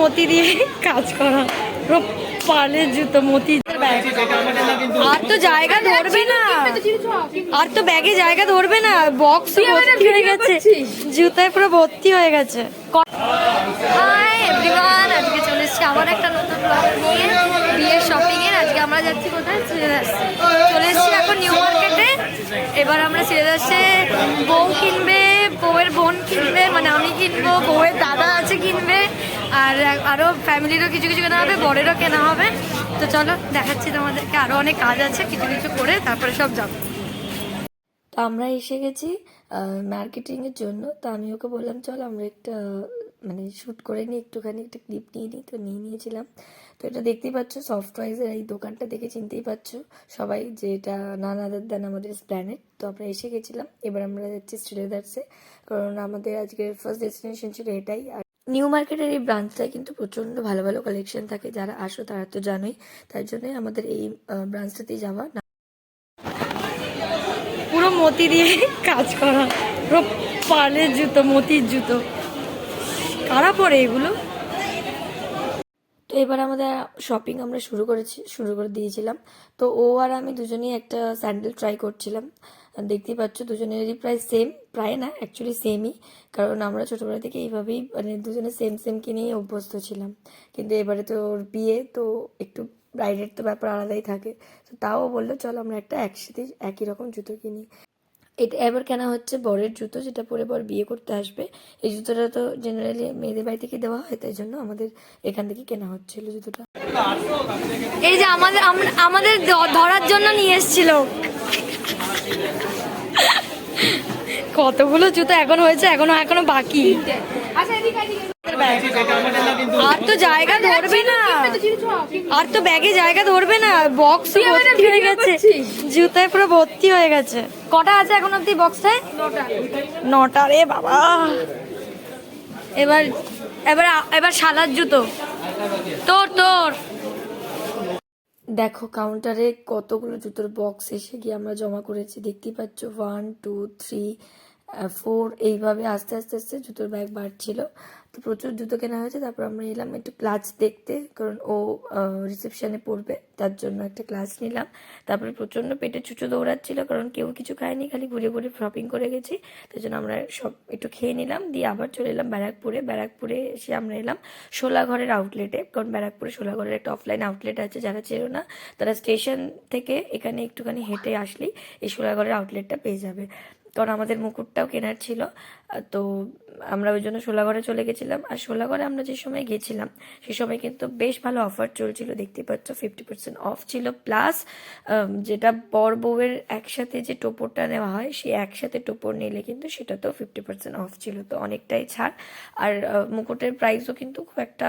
মতি দিয়ে কাজ করা। পুরো পার্লের জুতো মতি আর তো জায়গা ধরবে না। আর তো ব্যাগে জায়গা ধরবে না। বক্স ভর্তি হয়ে গেছে। জুতায় পুরো ভর্তি হয়ে গেছে। হাই এভরিওয়ান আজকে চলে এসেছি আবার একটা নতুন ব্লগ নিয়ে। বিয়ের শপিং এর। আজকে আমরা যাচ্ছি কোথায়? সিলেদাস চলে এসেছি এখন নিউ মার্কেটে এবার আমরা সিলেদাসে বউ কিনবে বউয়ের বোন কিনবে মানে আমি কিনবো বউয়ের দাদা আছে কিনবে। আর আরও ফ্যামিলিরও কিছু কিছু কেনা হবে, বরেরও কেনা হবে। তো চলো, দেখাচ্ছি তোমাদেরকে। আরও অনেক কাজ আছে, কিছু কিছু করে তারপরে সব যাব। তো আমরা এসে গেছি মার্কেটিংয়ের জন্য। তো আমি ওকে বললাম, চল আমরা একটা মানে শ্যুট করে নিই, একটুখানি একটা ক্লিপ নিয়ে নিই। তো নিয়ে নিয়েছিলাম। তো এটা দেখতেই পাচ্ছ সফটওয়্যার্সের এই দোকানটা দেখে চিনতেই পাচ্ছ সবাই যে এটা নান আদার দেন আমাদের প্ল্যানেট তো আমরা এসে গেছিলাম, এবার আমরা যাচ্ছি শ্রীলেদার্সে। কারণ আমাদের আজকের ফার্স্ট ডেস্টিনেশন ছিল এটাই। আর নিউ মার্কেটের এই ব্রাঞ্চটায় কিন্তু প্রচণ্ড ভালো ভালো কালেকশন থাকে। যারা আসো তারা তো জানোই তাই জন্যই আমাদের এই ব্রাঞ্চটাতেই যাওয়া। না পুরো মতি দিয়ে কাজ করা। পুরো পার্লের জুতো মতির জুতো। কারা পরে এগুলো? তো এবার আমাদের শপিং আমরা শুরু করেছি শুরু করে দিয়েছিলাম। তো ও আর আমি দুজনেই একটা স্যান্ডেল ট্রাই করছিলাম। দেখতেই পাচ্ছ দুজনেরই প্রায় সেম প্রায় না অ্যাকচুয়ালি সেমই কারণ আমরা ছোটোবেলা থেকে এইভাবেই মানে দুজনে সেম সেম কিনেই অভ্যস্ত ছিলাম। কিন্তু এবারে তো ওর বিয়ে তো একটু ব্রাইডের তো ব্যাপার আলাদাই থাকে। তো তাও বলল চল আমরা একটা একসাথে একই রকম জুতো কিনি। এটা এবার কেনা হচ্ছে বরের জুতো যেটা পরে বর বিয়ে করতে আসবে। এই জুতোটা তো জেনারেলি মেয়েদের বাড়ি থেকে দেওয়া হয় তাই জন্য আমাদের এখান থেকে কেনা হচ্ছিল জুতোটা। এই যে আমাদের আম- আমাদের ধরার জন্য নিয়ে এসেছিল। কতগুলো জুতো এখন হয়েছে এখনও এখনও বাকি? আর তো জায়গা ধরবে না। আর তো ব্যাগে জায়গা ধরবে না। বক্স ভর্তি হয়ে গেছে। জুতায় পুরো ভর্তি হয়ে গেছে। কটা আছে এখন অব্দি বক্সটায় নটা। রে বাবা। এবার এবার এবার সাদার জুতো। তোর তোর। দেখো কাউন্টারে কতগুলো জুতোর বক্স এসে গিয়ে আমরা জমা করেছি। দেখতেই পাচ্ছ ওয়ান টু থ্রি ফোর এইভাবে আস্তে আস্তে আস্তে জুতোর ব্যাগ বাড়ছিল। তো প্রচুর জুতো কেনা হয়েছে, তারপর আমরা এলাম একটু ক্লাচ দেখতে, কারণ ও রিসেপশানে পড়বে, তার জন্য একটা ক্লাস নিলাম। তারপরে প্রচণ্ড পেটে চুচো দৌড়াচ্ছিল, কারণ কেউ কিছু খায়নি, খালি ঘুরে ঘুরে শপিং করে গেছি। তাই জন্য আমরা সব একটু খেয়ে নিলাম, দিয়ে আবার চলে এলাম ব্যারাকপুরে। ব্যারাকপুরে এসে আমরা এলাম শোলাঘরের আউটলেটে কারণ ব্যারাকপুরে শোলাঘরের একটা অফলাইন আউটলেট আছে, যারা চেনো না, তারা স্টেশন থেকে এখানে একটুখানি হেঁটে আসলেই এই শোলাঘরের আউটলেটটা পেয়ে যাবে। কারণ আমাদের মুকুটটাও কেনার ছিল তো আমরা ওই জন্য শোলাঘরে চলে গেছিলাম। আর শোলাঘরে আমরা যে সময় গেছিলাম, সে সময় কিন্তু বেশ ভালো অফার চলছিল। দেখতে পাচ্ছ ফিফটি পার্সেন্ট অফ ছিল। প্লাস যেটা বর বউয়ের একসাথে যে টোপরটা নেওয়া হয় সেই একসাথে টোপর নিলে কিন্তু সেটাতেও ফিফটি পার্সেন্ট অফ ছিল। তো অনেকটাই ছাড়। আর মুকুটের প্রাইসও কিন্তু খুব একটা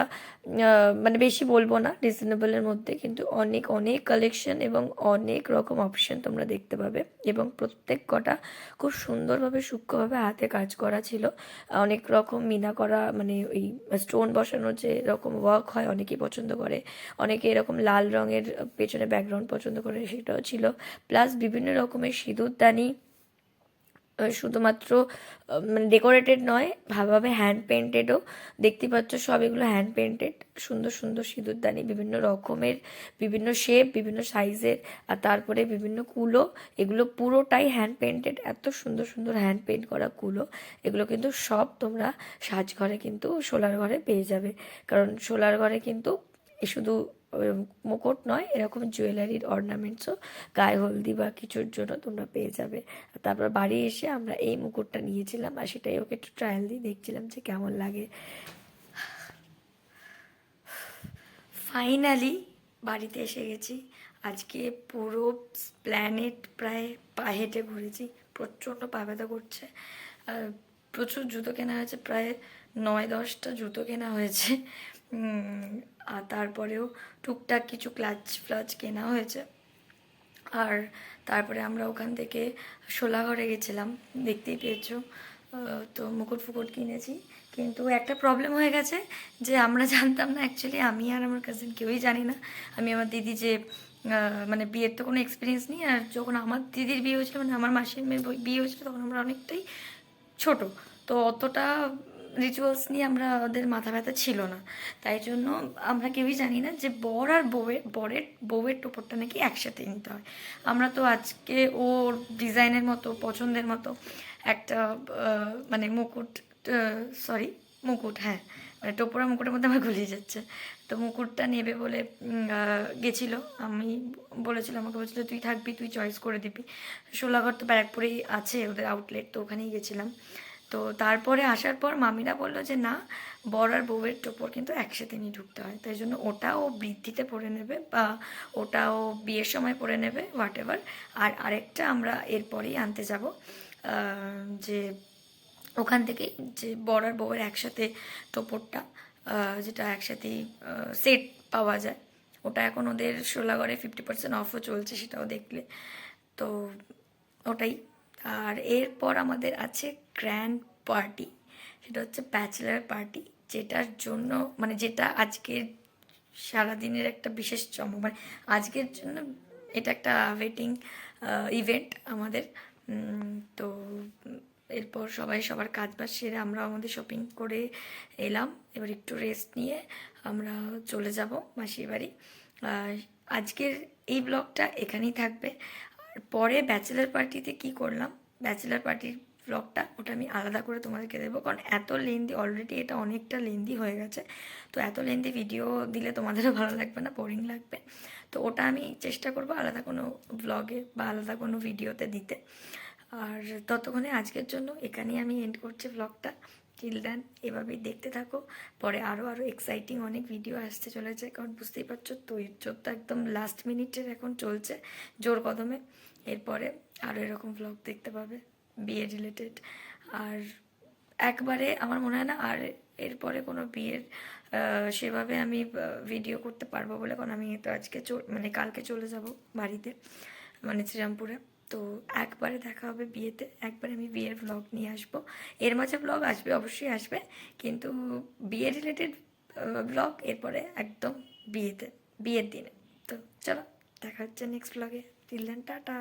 মানে বেশি বলব না রিজনেবলের মধ্যে কিন্তু অনেক অনেক কালেকশন এবং অনেক রকম অপশন তোমরা দেখতে পাবে। এবং প্রত্যেক কটা খুব সুন্দরভাবে, সূক্ষ্মভাবে হাতে কাজ করা ছিল। অনেক রকম মিনা করা মানে ওই স্টোন বসানো যে রকম ওয়ার্ক হয় অনেকেই পছন্দ করে। অনেকে এরকম লাল রঙের পেছনে ব্যাকগ্রাউন্ড পছন্দ করে, সেটাও ছিল। প্লাস বিভিন্ন রকমের সিঁদুরদানি শুধুমাত্র মানে ডেকোরেটেড নয়, ভালোভাবে হ্যান্ড পেন্টেডও দেখতে পাচ্ছ সব এগুলো হ্যান্ড পেন্টেড সুন্দর সুন্দর সিঁদুরদানি বিভিন্ন রকমের, বিভিন্ন শেপ বিভিন্ন সাইজের আর তারপরে বিভিন্ন কুলো। এগুলো পুরোটাই হ্যান্ড পেন্টেড এত সুন্দর সুন্দর হ্যান্ড পেন্ট করা কুলো। এগুলো কিন্তু সব তোমরা সাজঘরে কিন্তু সোলার ঘরে পেয়ে যাবে। কারণ সোলার ঘরে কিন্তু শুধু মুকুট নয়, এরকম জুয়েলারির অর্নামেন্টসও গায়ে হলদি বা কিছুর জন্য তোমরা পেয়ে যাবে। তারপর বাড়ি এসে আমরা এই মুকুটটা নিয়েছিলাম আর সেটাই ওকে একটু ট্রায়াল দিয়ে দেখছিলাম যে কেমন লাগে। ফাইনালি বাড়িতে এসে গেছি। আজকে পুরো প্ল্যানেট প্রায় পা হেঁটে ঘুরেছি, প্রচণ্ড পা ব্যথা করছে। প্রচুর জুতো কেনা হয়েছে, প্রায় নয় দশটা জুতো কেনা হয়েছে। আর তারপরেও টুকটাক কিছু ক্লাচ ফ্লাচ কেনা হয়েছে। আর তারপরে আমরা ওখান থেকে শোলাঘরে গেছিলাম, দেখতেই পেয়েছ। তো মুকুট ফুকুট কিনেছি। কিন্তু একটা প্রবলেম হয়ে গেছে যে আমরা জানতাম না অ্যাকচুয়ালি আমি আর আমার কাজিন কেউই জানি না। আমি আমার দিদি যে মানে বিয়ের তো কোনো এক্সপিরিয়েন্স নেই। আর যখন আমার দিদির বিয়ে হয়েছিল মানে আমার মাসির মেয়ের বিয়ে হয়েছিল, তখন আমরা অনেকটাই ছোট। তো অতটা রিচুয়ালস নিয়ে আমরা ওদের মাথা ব্যথা ছিল না। তাই জন্য আমরা কেউই জানি না যে বর আর বউয়ের, বরের, বউয়ের টোপরটা নাকি একসাথে নিতে হয়। আমরা তো আজকে ওর ডিজাইনের মতো, পছন্দের মতো একটা মানে মুকুট সরি মুকুট হ্যাঁ মানে টোপরা মুকুটের মধ্যে আমার গুলিয়ে যাচ্ছে। তো মুকুটটা নেবে বলে গেছিল। আমি বলেছিলাম, আমাকে বলছিল, তুই থাকবি, তুই চয়েস করে দিবি। শোলাঘর তো ব্যারাকপুরেই আছে ওদের আউটলেট তো ওখানেই গেছিলাম। তো তারপরে আসার পর মামিরা বলল যে, না, বর আর বউয়ের টোপর কিন্তু একসাথে নিয়ে ঢুকতে হয়। তাই জন্য ওটাও বৃদ্ধিতে পরে নেবে বা ওটাও বিয়ের সময় পরে নেবে হোয়াট এভার আর আরেকটা আমরা এরপরেই আনতে যাব যে ওখান থেকে যে বর আর বউয়ের একসাথে টোপরটা যেটা একসাথেই সেট পাওয়া যায়। ওটা এখন ওদের শোলাগড়ে ফিফটি পার্সেন্ট অফও চলছে, সেটাও দেখলে। তো ওটাই। আর এরপর আমাদের আছে গ্র্যান্ড পার্টি সেটা হচ্ছে ব্যাচেলার পার্টি যেটার জন্য মানে যেটা আজকের সারাদিনের একটা বিশেষ চমক মানে আজকের জন্য এটা একটা ওয়েটিং ইভেন্ট আমাদের। তো এরপর সবাই সবার কাজ বাজ সেরে আমরা আমাদের শপিং করে এলাম। এবার একটু রেস্ট নিয়ে আমরা চলে যাব মাসির বাড়ি। আজকের এই ব্লগটা এখানেই থাকবে। পরে ব্যাচেলার পার্টিতে কি করলাম? ব্যাচেলার পার্টির ব্লগটা, ওটা আমি আলাদা করে তোমাদেরকে দেবো। কারণ এত লেন্দি অলরেডি এটা অনেকটা লেন্দি হয়ে গেছে। তো এত লেন্দি ভিডিও দিলে তোমাদেরও ভালো লাগবে না বোরিং লাগবে। তো ওটা আমি চেষ্টা করব আলাদা কোনো ব্লগে বা আলাদা কোনো ভিডিওতে দিতে। আর ততক্ষণে আজকের জন্য এখানেই আমি এন্ড করছি ব্লগটা টিল এভাবেই দেখতে থাকো। পরে আরও আরও এক্সাইটিং অনেক ভিডিও আসতে চলেছে। কারণ বুঝতেই পারছ তৈরি তো একদম লাস্ট মিনিটের এখন চলছে, জোর কদমে। এরপরে আরও এরকম ব্লগ দেখতে পাবে। বিয়ে রিলেটেড আর একবারে আমার মনে হয় না আর এরপরে কোনো বিয়ের সেভাবে আমি ভিডিও করতে পারব বলে, কারণ আমি তো আজকে মানে কালকে চলে যাব বাড়িতে মানে শ্রীরামপুরে। তো একবারে দেখা হবে বিয়েতে, একবারে আমি বিয়ের ব্লগ নিয়ে আসব। এর মাঝে ব্লগ আসবে, অবশ্যই আসবে, কিন্তু বিয়ে রিলেটেড ব্লগ এরপরে একদম বিয়েতে, বিয়ের দিনে। তো চলো, দেখা হচ্ছে নেক্সট ব্লগে টিল টাটা।